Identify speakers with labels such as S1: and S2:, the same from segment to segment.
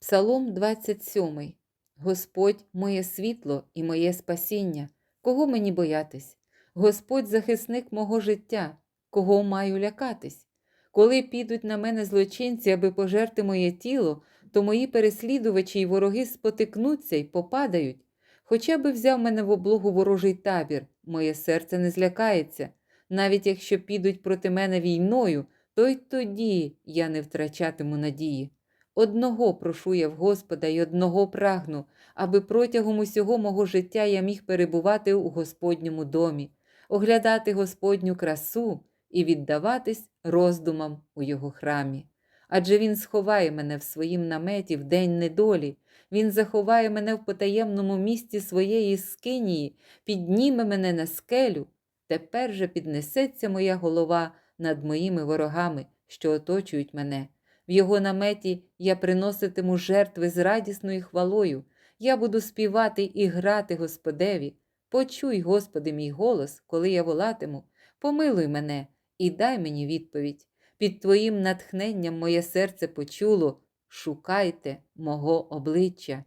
S1: Псалом 27. Господь моє світло і моє спасіння. Кого мені боятись? Господь захисник мого життя, кого маю лякатись? Коли підуть на мене злочинці, аби пожерти моє тіло, то мої переслідувачі й вороги спотикнуться й попадають. Хоча би взяв мене в облогу ворожий табір, моє серце не злякається. Навіть якщо підуть проти мене війною, то й тоді я не втрачатиму надії. Одного прошу я в Господа й одного прагну, аби протягом усього мого життя я міг перебувати у Господньому домі, оглядати Господню красу і віддаватись роздумам у його храмі. Адже Він сховає мене в своїм наметі в день недолі, Він заховає мене в потаємному місці своєї скинії, підніме мене на скелю. Тепер же піднесеться моя голова над моїми ворогами, що оточують мене. В його наметі я приноситиму жертви з радісною хвалою. Я буду співати і грати Господеві. Почуй, Господи, мій голос, коли я волатиму. Помилуй мене і дай мені відповідь. Під Твоїм натхненням моє серце почуло шукайте мого обличчя.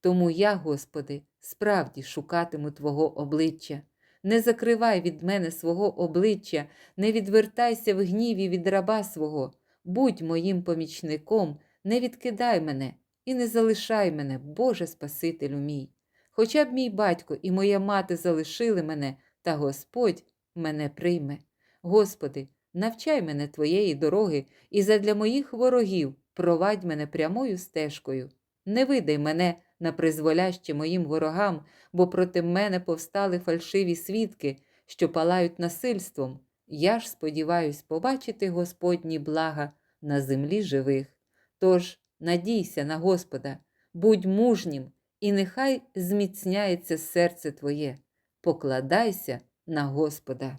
S1: Тому я, Господи, справді шукатиму Твого обличчя. Не закривай від мене свого обличчя, не відвертайся в гніві від раба свого. Будь моїм помічником, не відкидай мене і не залишай мене, Боже Спасителю мій. Хоча б мій батько і моя мати залишили мене, та Господь мене прийме. Господи, навчай мене Твоєї дороги і задля моїх ворогів провадь мене прямою стежкою. Не видай мене на призволяще моїм ворогам, бо проти мене повстали фальшиві свідки, що палають насильством. Я ж сподіваюсь побачити Господні блага на землі живих. Тож надійся на Господа, будь мужнім, і нехай зміцняється серце твоє, покладайся на Господа.